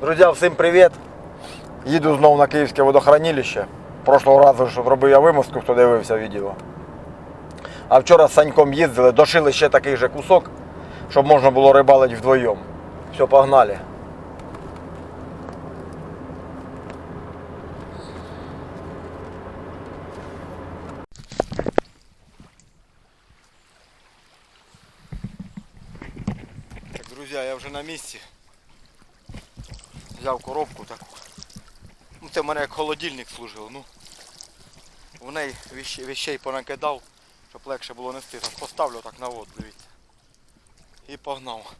Друзі, всім привіт! Їду знову на Київське водохранилище. Прошлого разу ж робив я вимостку, хто дивився відео. А вчора з Саньком їздили, дошили ще такий же кусок, щоб можна було рибалити вдвоєм. Все, погнали. Так, друзі, я вже на місці. Взяв коробку таку. Ну, це в мене як холодильник служив. Ну, в неї віщ- віщей понакидав, щоб легше було нести. Так поставлю так на воду, дивіться. І погнав.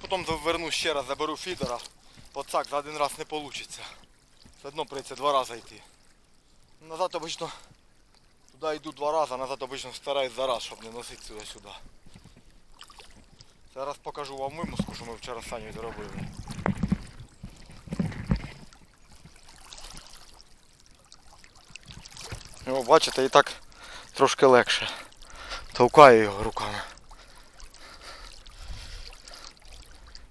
Потім вернусь ще раз, заберу фідера. Оцак за один раз не вийде. Все одно прийдеться два рази йти. Назад обично туди йду два рази, а назад обично стараюсь за раз, щоб не носити сюди-сюди. Зараз покажу вам вимуску, що ми вчора з Санєю зробили. О, бачите, і так трошки легше. Товкаю його руками.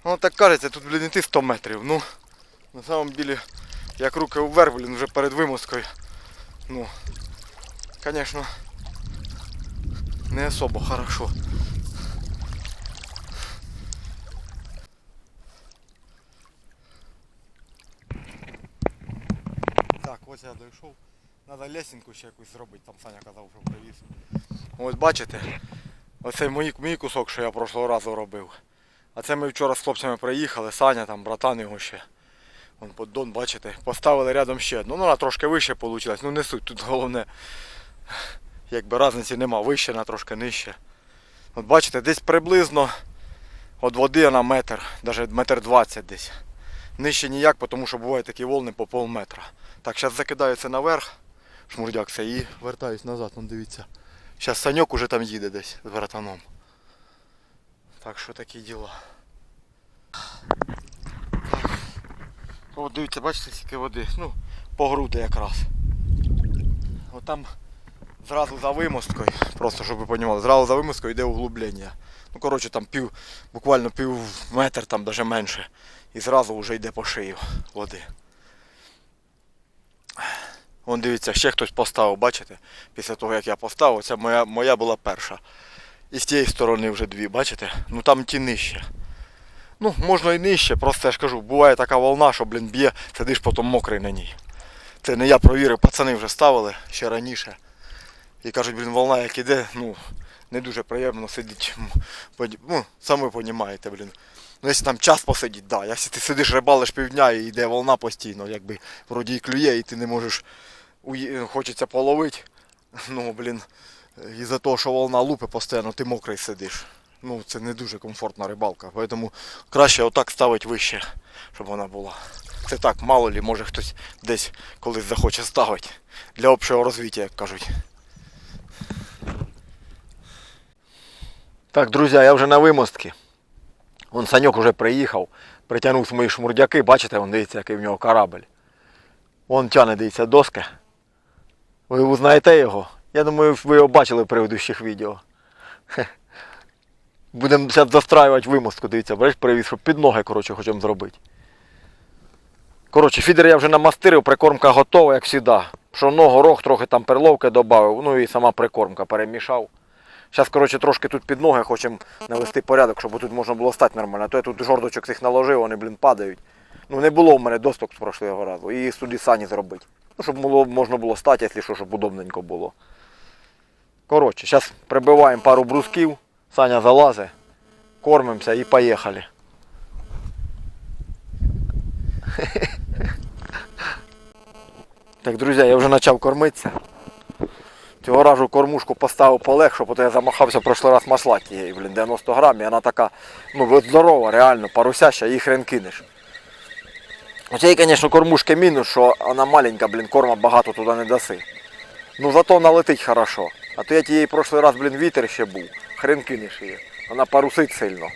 Ну так кажеться, тут блін іти 100 метрів. Ну, на самом деле, як руки вверх, блін, вже перед вимозкою. Ну, звісно, не особо хорошо. Так, ось я дійшов. Треба лесенку ще якусь зробити, там Саня казав, що привіз. Ось бачите, оце мій, мій кусок, що я прошлого разу робив. А це ми вчора з хлопцями приїхали, Саня там, братан його ще. Вон поддон, бачите, поставили рядом ще одну. Ну вона трошки вище вийшла. Ну не суть, тут головне, якби різниці нема, вище на трошки нижче. От бачите, десь приблизно від води на метр, навіть метр двадцять десь. Нижче ніяк, тому що бувають такі волни по пол метра. Так, зараз закидаю це наверх, шмурдякся, і вертаюсь назад, вон дивіться. Зараз Саньок уже там їде десь з братаном. Так що такі діла. Так. О, дивіться, бачите, скільки води. Ну, по груди якраз. От там зразу за вимосткою, просто щоб ви розуміли, зразу за вимосткою йде углублення. Ну, коротше, там пів, буквально пів метр, там навіть менше. І зразу вже йде по шию води. Вон дивіться, ще хтось поставив, бачите? Після того як я поставив, це моя, моя була перша. І з тієї сторони вже дві, бачите? Ну там ті нижче. Ну, можна і нижче, просто я ж кажу, буває така волна, що, блін, б'є, сидиш потім мокрий на ній. Це не я провірив, пацани вже ставили ще раніше. І кажуть, блін, волна як іде, ну, не дуже приємно сидіти. Ну, самі розумієте, блін. Ну, якщо там час посидіти, да. Якщо ти сидиш рибалиш півдня і йде волна постійно, якби вроді і клює, і ти не можеш хочеться половити. Ну, блін, із-за того, що волна лупи постійно, ти мокрий сидиш. Ну, це не дуже комфортна рибалка. Тому краще отак ставити вище, щоб вона була. Це так, мало лі, може хтось десь колись захоче ставити. Для общого розвиття, як кажуть. Так, друзі, я вже на вимостці. Вон Саньок вже приїхав, притягнув свої шмурдяки, бачите, вон дивіться, який в нього корабль. Вон тяне, дивіться, доски. Ви узнаєте його? Я думаю, ви його бачили в предыдущих відео. Будемо зараз застраювати вимостку, дивіться, береш привіз, щоб під ноги, коротше, хочемо зробити. Коротше, фідер я вже намастирив, прикормка готова, як завжди. Пшоно, горох, трохи там перловки додав, ну і сама прикормка перемішав. Зараз, коротше, трошки тут під ноги хочемо навести порядок, щоб тут можна було стати нормально. А то я тут жордочок цих наложив, вони, блін, падають. Ну не було в мене досток з прошлого разу. І сюди сані зробити. Ну, щоб було, можна було стати, якщо що, щоб удобненько було. Коротше, зараз прибиваємо пару брусків, Саня залазить, кормимося і поїхали. Так, друзі, я вже почав кормитися. Цього разу кормушку поставив полегше, бо я замахався в прошлий раз масла тієї, блін, 90 грам, і вона така, ну, здорова, реально, парусяща, її хрен кинеш. У цієї, звісно, кормушки мінус, що вона маленька, блін, корма багато туди не даси. Ну зато вона летить хорошо. А то я тієї прошлий раз, блін, вітер ще був, хрен кинеш її. Вона парусить сильно.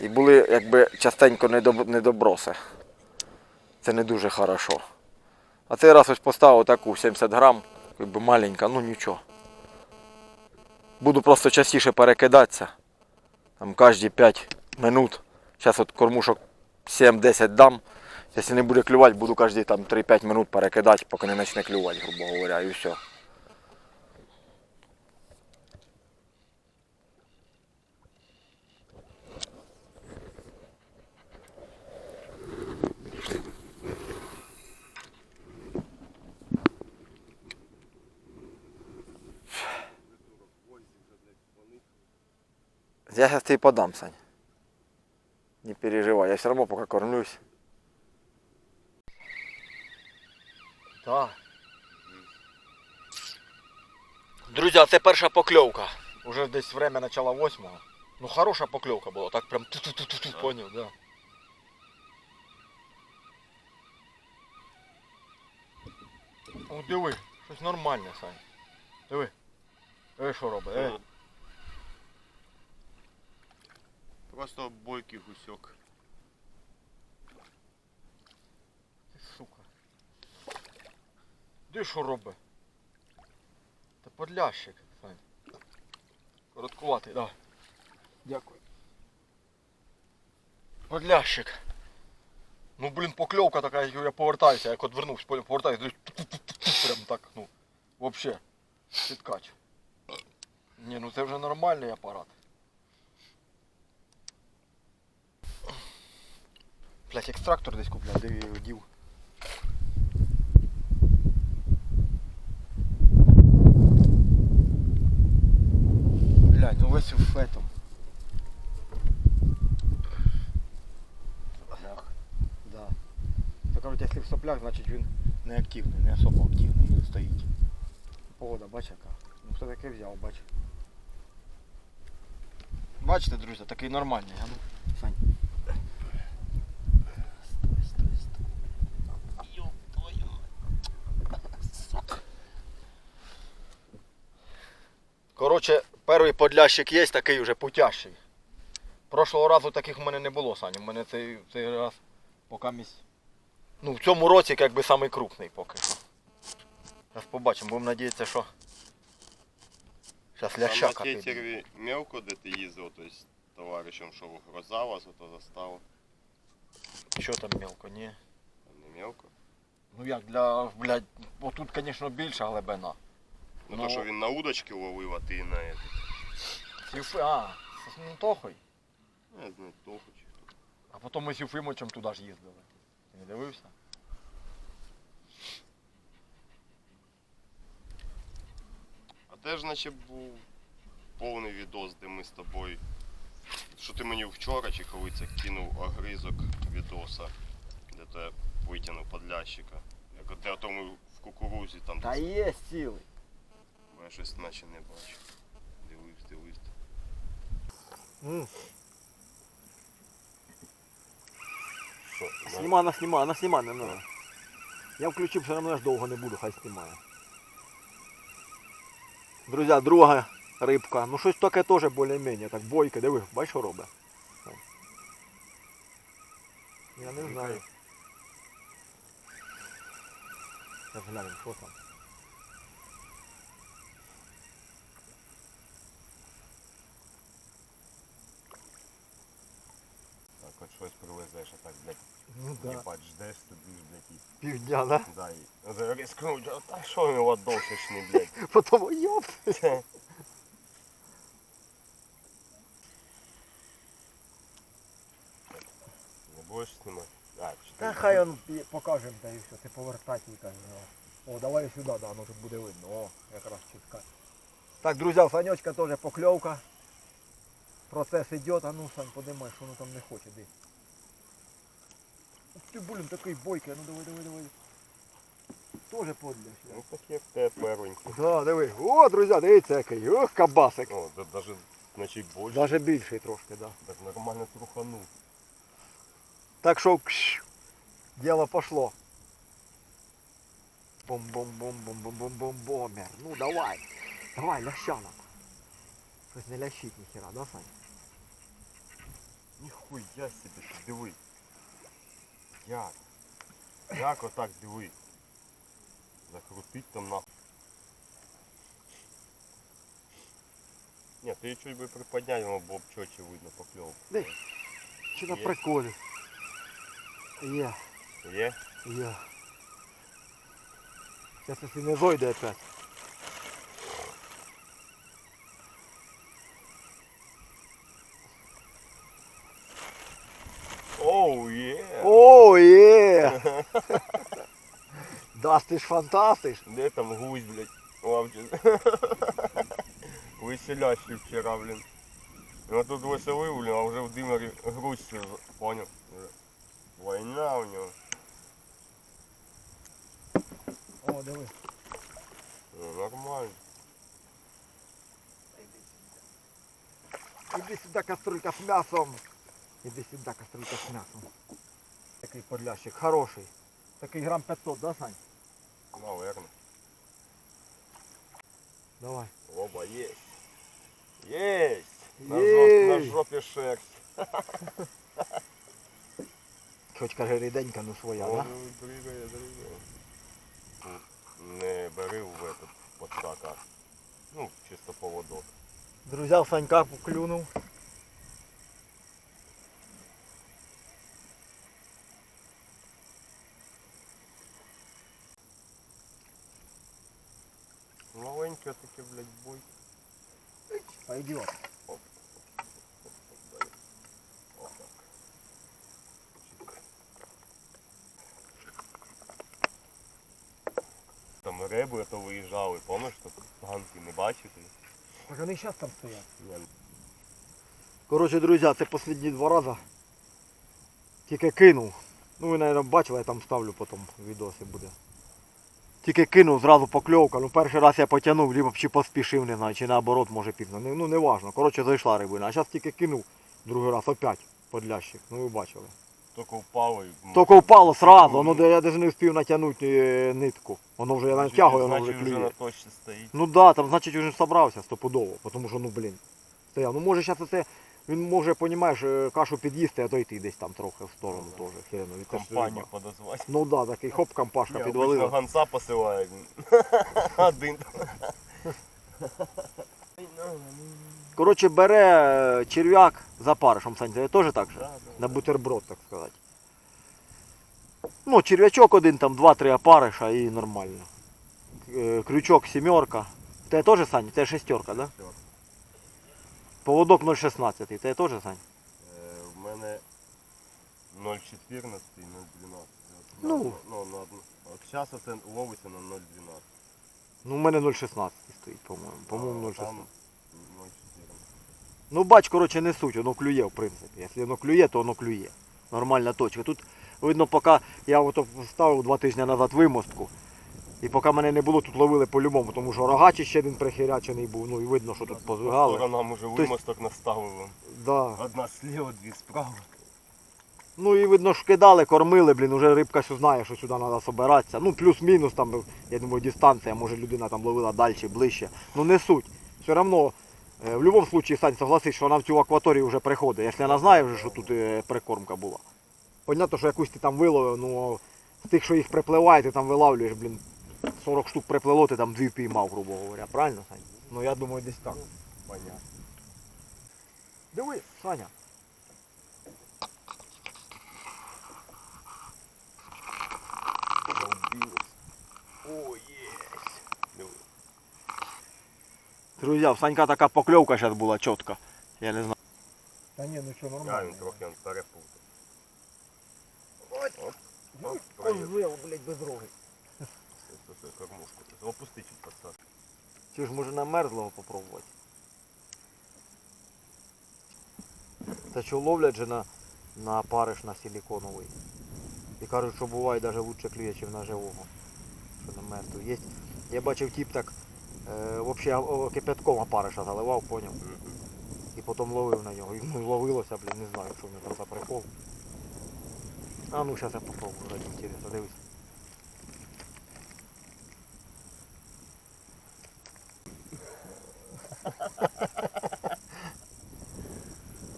І були якби частенько недоб... недоброси. Це не дуже хорошо. А цей раз ось поставив таку 70 грам, якби маленька, ну нічого. Буду просто частіше перекидатися. Там кожні 5 минут. Зараз от кормушок 7-10 дам. Якщо не буде клювати, буду кожні там 3-5 минут перекидати, поки не почне клювати, грубо говоря, і все. Я сейчас тебе подам, Сань. Не переживай, я все равно пока кормлюсь. Так. Друзі, це перша покльовка. Уже десь время начала восьмого. Ну хороша покльовка була, так прям ту-ту-ту-ту, поняв, да. О, диви, щось нормальне, Сань. Диви. Диви, що робить. Просто бойкий гусьок. Ти сука. Де що робить? Та подлящик, Сань. Короткуватий, да. Дякую. Подлящик. Ну блін, покльовка така, як я повертаюся, як от вернувся, повертаюся, прям так, ну. Вообще. Підкач. Ні, ну це вже нормальний апарат. Блять, екстрактор десь купляв, де я його дів. Блять, ну весь в этом. Да. То кажуть, якщо в соплях, значить він не активний, не особо активний стоїть. Погода, бач яка. Ну хто таке взяв, бач. Бачите, друзі, такий нормальний, а ну, Сань. Стой, стой, стой. Ёб твою мать. Сука. Коротше, перший подлящик є, такий вже путящий. Прошлого разу таких в мене не було, Саня. У мене цей, цей раз поки місь. Ну, в цьому році якби самий крупний поки. Зараз побачимо, будемо надіятися, що. Зараз А на лящака. тетереві мелко, де ти їздив, то есть товаришем, що гроза вас ото застава. Що там мелко, ні? Не мелко. Ну як для, блядь, отут, звісно, більша глибина. Ну, Ну. то, що він на удочки ловив, а ти на этот. Сюфи, а, з Нутохой. Не знаю, хто. А потім ми з Юфимовичем туди ж їздили. Ти не дивився? А теж наче був повний відос, де ми з тобою. Що ти мені вчора чи коли це кинув огризок відоса, де ти витягнув подлящика. Як от де тому в кукурузі там Та є цілий. Я щось наче не бачу. Дивився, дивився. Сніма, она сніма, она сніма не надо. Я включив, все равно я ж довго не буду, хай знімає. Друзі, друга рибка. Ну щось таке теж більш-менш. Так бойке, диви, бачиш, що робить? Я не знаю. Зараз глянемо, що там. Щось привезеш, а так, блядь, Ну їбать, ждеш, сидиш, блядь, і Півдня, да? Да, і оце рискнуть, а та що його довшечний, блядь. Потім йоп. Не будеш знімати? А, чи Та ти- хай он покажемо, та і все, ти повертатника. О, давай сюди, да, ну тут буде видно. О, якраз чітка. Так, друзі, у Санечка теж покльовка. Процес йде, а ну Сань, подимай, що воно там не хоче, де. Ух ти, блін, такий бойкий, ну давай, давай, давай. Тоже подляш. Ну так як те первенький. Да, диви. О, друзі, дивіться який. Ох, кабасик. О, да, даже, значить, більше. Даже більший трошки, да. Так нормально труханув. Так що кш, діло пошло. Бом-бом-бом-бом-бом-бом-бомер. Ну давай. Давай, ляща нам. Щось не лящить ніхера, да, Сань? Ніхуя собі, ти диви. Як? Як отак диви? Закрутить там нахуй. Ні, ти чуть би приподняв, воно було б чотче видно покльовку. Чи на Є. приколі? Є. Є? Я. Сейчас если не зойде опять. Оу, є! О, є! Дас ти ж фантастиш. Де там гусь, блядь? Лавчик. Веселящий вчора, блін. Ну тут веселив, блін, а вже в димері грусть, поняв? Війна у нього. О, диви. Ну, нормально. Іди сюди, кастрюлька з м'ясом. Іди сюди, кастрюлька з м'ясом. Такий подлящик, хороший. Такий грам 500, да, Сань? Наверно. Давай. Оба, есть. Есть! На, жоп, на жопі шерсть. Хоч каже, ріденька, ну своя, да? ну, дригає, дригає. Не бери в этот подсака. Ну, чисто поводок. Друзі, Санька клюнув. Маленьке таке, блядь, бой. Пойдет. Оп, дай. Отак. Чик. Там риби а то виїжджали, пам'ятаєш, що ганки не бачити? Так вони зараз там стоять. Коротше, друзі, це останні два рази. Тільки кинув. Ну ви, мабуть, бачили, я там ставлю потім відоси буде. Тільки кинув, зразу покльовка. Ну перший раз я потягнув, либо чи поспішив, не знаю, чи наоборот, може пізно. Ну не важно. Коротше, зайшла рибина. А зараз тільки кинув другий раз, опять подлящик. Ну ви бачили. Тільки впало і... Тільки впало сразу, воно де я навіть не встиг натягнути е, нитку. Воно вже я Значить, натягую, воно вже значить, вже клює. на точці стоїть. Ну да, там значить він собрався стопудово, тому що ну блін. Стояв. Ну може зараз це він може, понімаєш, е, кашу під'їсти, а то йти десь там трохи в сторону Ну, теж. Хрenu. І це ж Компанію риба. подозвати. Ну да, такий хоп, компашка Ні, обично підвалила. гонца посилає. Один. Коротше, бере е, черв'як за паришем, Сань, це теж так же? Да, На бутерброд, так сказати. Ну, черв'ячок один, там два-три опариша і нормально. Е, Крючок сімерка. Те теж, Сань? Те шестерка, да? Поводок 0,16. Те теж, Сань? Е, В мене 0,14 і 0,12. Ну. ну на одну. От зараз це ловиться на 0,12. Ну, у мене 0,16 стоїть, по-моєму. По-моєму, 0,16. Там 0,14. Ну бач, коротше, не суть, воно клює, в принципі. Якщо воно клює, то воно клює. Нормальна точка. Тут видно, поки я ото ставив два тижні назад вимостку. І поки мене не було, тут ловили по-любому, тому що рогачий ще один прихирячений був, ну і видно, що тут По позвигали. сторонам уже вимосток наставили. Да. Одна зліва, дві справа. Ну і видно, що кидали, кормили, блін, уже рибка все знає, що сюди треба збиратися. Ну, плюс-мінус там, я думаю, дистанція, може людина там ловила далі, ближче. Ну не суть. Все одно, в будь-якому випадку, Сань, согласись, що вона в цю акваторію вже приходить, якщо вона знає вже, що тут е, прикормка була. Понятно, що якусь ти там виловив, ну з тих, що їх припливає, ти там вилавлюєш, блін, 40 штук приплило, ти там дві впіймав, грубо говоря. Правильно, Сань? Ну я думаю, десь так. Понятно. Диви, Саня. Долбилась. О, єсть. Диви. Друзі, в Санька така покльовка зараз була чітка. Я не знаю. Та ні, ну що, А, він трохи он перепутав. Ось. Оп, оп. Козел, блядь, без роги. Все, кормушку. Опусти чуть подсад. Чи ж може на мерзлого попробувати? Та що ловлять же на, на париш на силиконовий. І кажуть, що буває навіть лучше клює, ніж на живого. Що на мертвий. Є. Я бачив тип так е, взагалі кипятком опариша заливав, поняв. І потім ловив на нього. І ну, ловилося, блін, не знаю, що в нього там за прикол. А ну зараз я попробую, ради інтересу, дивись.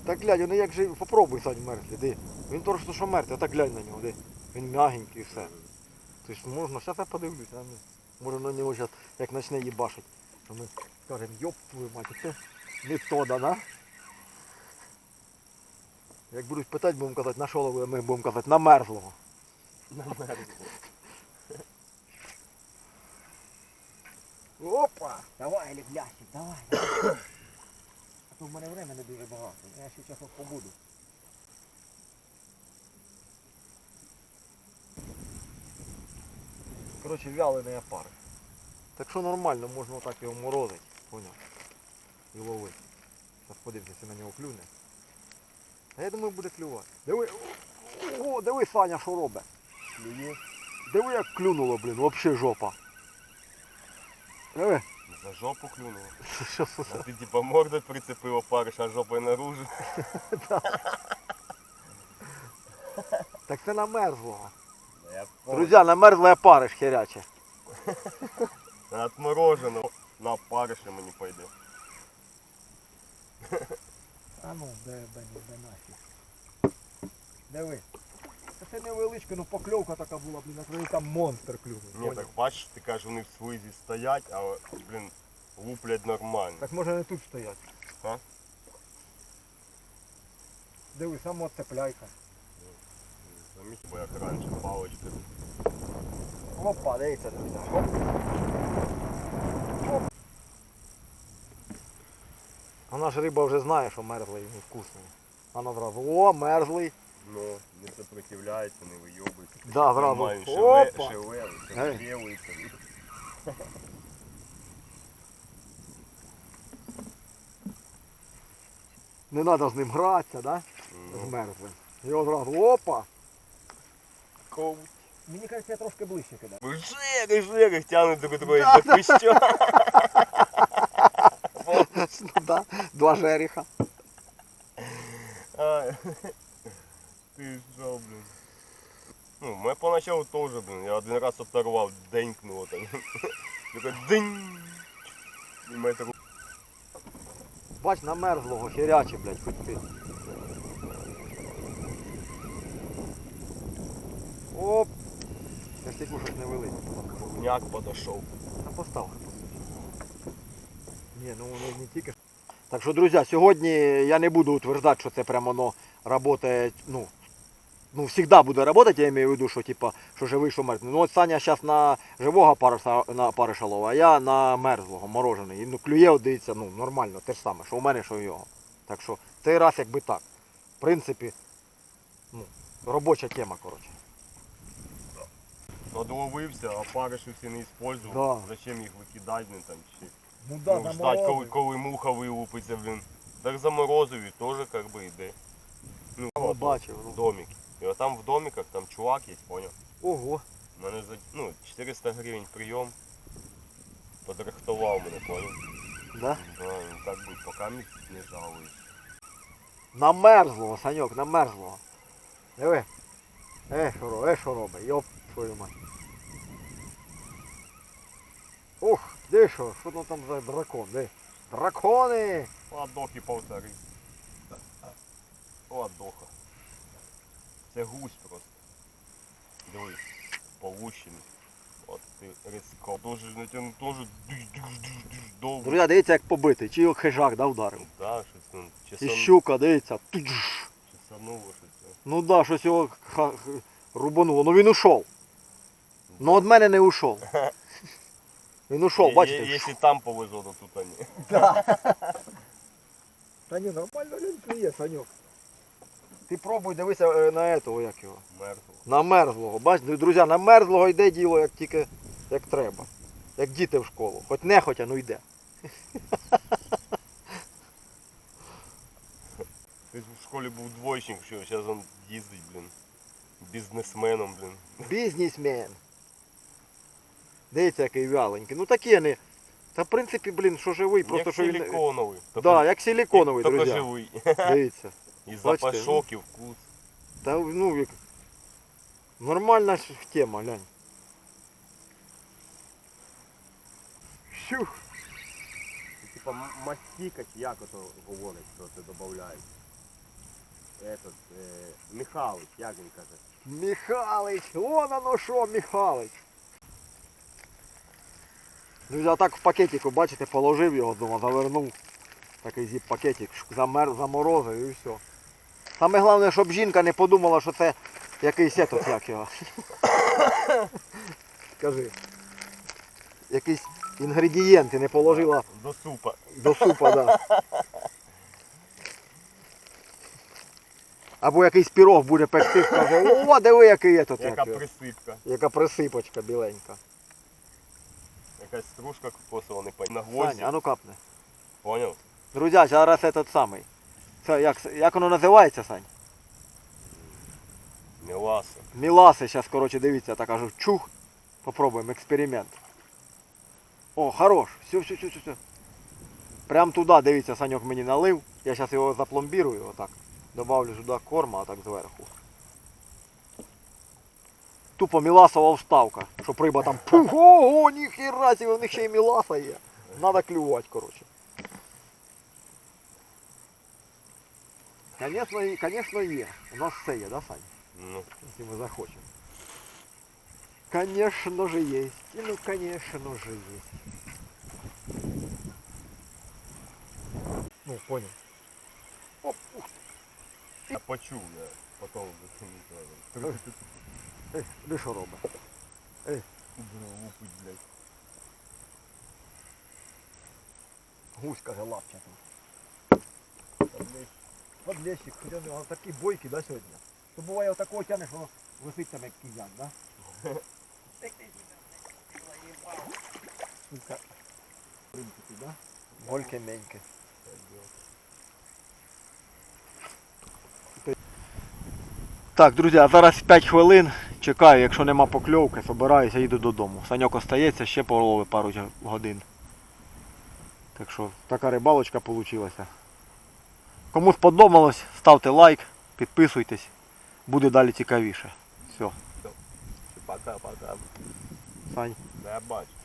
Так глянь, ну як же попробуй Сань мертвий, де. Він то, що мертвий, а так глянь на нього, де. Він м'ягенький і все. Тобто можна, зараз я подивлюсь, а ну. Може на нього зараз як почне їбашить. То ми скажемо, йоп твою мать, це метода, да? Як будуть питати, будемо казати, на що ловили, ми будемо казати, на мерзлого. Опа! Давай, ліплящик, давай, давай. А то в мене время не дуже багато. Я ще часом побуду. Коротше, вялений опар. Так що нормально, можна отак його морозити, поняв? І ловити. Зараз подивимося, на нього клюне. А я думаю, буде клювати. Диви, о, диви, Саня, що робить. Клює. Диви, як клюнуло, блін, взагалі жопа. Диви. За жопу клюнуло. Що? А ти типа мордою прицепив опариш, а жопою наружу. Так це намерзло. Я Друзі, намерзле опариш херяче. Отморожено. На опарише мені пойде. А ну, де, де, де нафіг. Диви. Це невеличке, ну покльовка така була, блін, як вони там монстр клюнув. Ні, так бачиш, ти кажеш, вони в слизі стоять, а блін, луплять нормально. Так може не тут стоять. А? Диви, само цепляйка. Заміть, бо як раніше палочка. Опа, дивіться. Оп. Вона ж риба вже знає, що мерзлий і невкусний. Вона зразу, о, мерзлий. Ну, не сопротивляється, не вийобується. Да, зразу. Нормально, Опа. шеве- шевелиться, Ей. Не треба з ним гратися, да? З Ну, мерзлим. Його зразу, опа. Ковуть. Мені кажеться, я трошки ближче кидаю. Жири, жири, тягнуть друг друга Да, пища. ну да, два жеріха. Ай. Ти що, блін. Ну, ми поначалу теж, блін, я один раз оторвав, денькнуло так. Такой динь. І метр. Бач, на мерзлого, херяче, блядь, хоч ти. Оп. Я ж тільки щось не вилить. Няк подошов. А постав. Ні, ну воно не тільки. Так що, друзі, сьогодні я не буду утверждати, що це прямо воно працює, ну, ну, завжди буде працювати, я маю в виду, що, типа, що живий, що мертвий. Ну, от Саня зараз на живого париша, на париша а я на мерзлого, морожений. І, ну, клює, от дивіться, ну, нормально, те ж саме, що у мене, що у його. Так що, цей раз якби так. В принципі, ну, робоча тема, коротше. Одловився, а париші всі не использував. Да. Зачем їх викидати, там, чи Ну, ну, ждать, коли, коли муха вилупиться, блін. Так заморозив і теж как би йде. Ну, О, от, бачив. ну. домик. І от там в домиках там чувак є, поняв? Ого. У мене за ну, 400 гривень прийом. Подрихтував мене, поняв? Да? Да, ну, так би поки мені не жалуюсь. Намерзлого, Саньок, намерзлого. Диви. Е, що робить, е, що робить, йоп, твою мать. Ух, де що, що там там за дракон, де? Дракони! Ладохи полтори. Ладоха. Це гусь просто. Дивись, получений. От ти різко. Дуже натягнув, теж душ-душ-душ-душ довго. Друзі, дивіться як побитий, чи його хижак да, вдарив. Да, щось ну, І щука, дивіться. Чесануло щось. Ну да, щось його ха- х- рубануло. Ну він ушов. Ну від мене не ушов. Він ушов, Є- бачите? Якщо там повезло, то тут вони. Та ні, нормально він клює, Саньок. Ти пробуй дивися е, на этого, як його. Мертво. На мерзлого. Бачите, друзі, на мерзлого йде діло, як тільки як треба. Як діти в школу. Хоч не хотя, ну йде. Ти в школі був двоєчник, що зараз він їздить, блін. Бізнесменом, блін. Бізнесмен. Дивіться, який вяленький. Ну такі вони. Та в принципі, блін, що живий, просто Як що він. силіконовий. Да, як силіконовий, Тільки друзі. живий. Дивіться. І Бачите, запашок, і вкус. Та ну як. Нормальна ж тема, глянь. Щух. Типа мастика, чи як ото говорить, що це додають. Этот, е, Михайлович, як він каже? Михалич, вон оно що, Михалич. Друзі, а так в пакетику, бачите, положив його вдома, завернув. Такий зіп пакетик, замер, заморозив і все. Саме головне, щоб жінка не подумала, що це Якийсь этот, як його. Скажи. Якісь інгредієнти не положила До супа. до супа, да. Або якийсь пірог буде пекти, скаже, о, диви, який є тут. Яка як його». присипка. Яка присипочка біленька. Якась стружка кокосова не пойма. На гвозді. Саня, а ну капне. Поняв? Друзі, зараз этот самий. Це як, як воно називається, Сань? Міласа. Міласи, зараз, коротше, дивіться, я так кажу, чух. Попробуємо, експеримент. О, хорош. Все, все, все, все, все. Прям туди, дивіться, Саньок мені налив. Я зараз його запломбірую, отак. Добавлю сюди корма, отак зверху. Тупо міласова вставка, щоб риба там пух, ого, ніхіра, сі, у них ще й міласа є. Надо клювати, коротше. Конечно, і- конечно є. У нас все є, да, Сань? Ну, если мы захочем. Конечно же есть. И ну конечно же есть. Ну, понял. Оп, ух, я почув, я потім Вже Эй, ты что робиш? лупить, блядь. Гусь, каже, лапчатий. Подлещик, хоча нього такі бойки, да, сьогодні? То буває отакого тянеш, воно висить там як кияк, да? Сука. В принципі, да? Гольки меньки. Так, друзі, а зараз 5 хвилин. Чекаю, якщо нема покльовки, собираюся, їду додому. Саньок остається, ще полови пару годин. Так що така рибалочка вийшла. Кому сподобалось, ставте лайк, підписуйтесь. Буде далі цікавіше. Все, Пока-пока. Сань. Да бачу.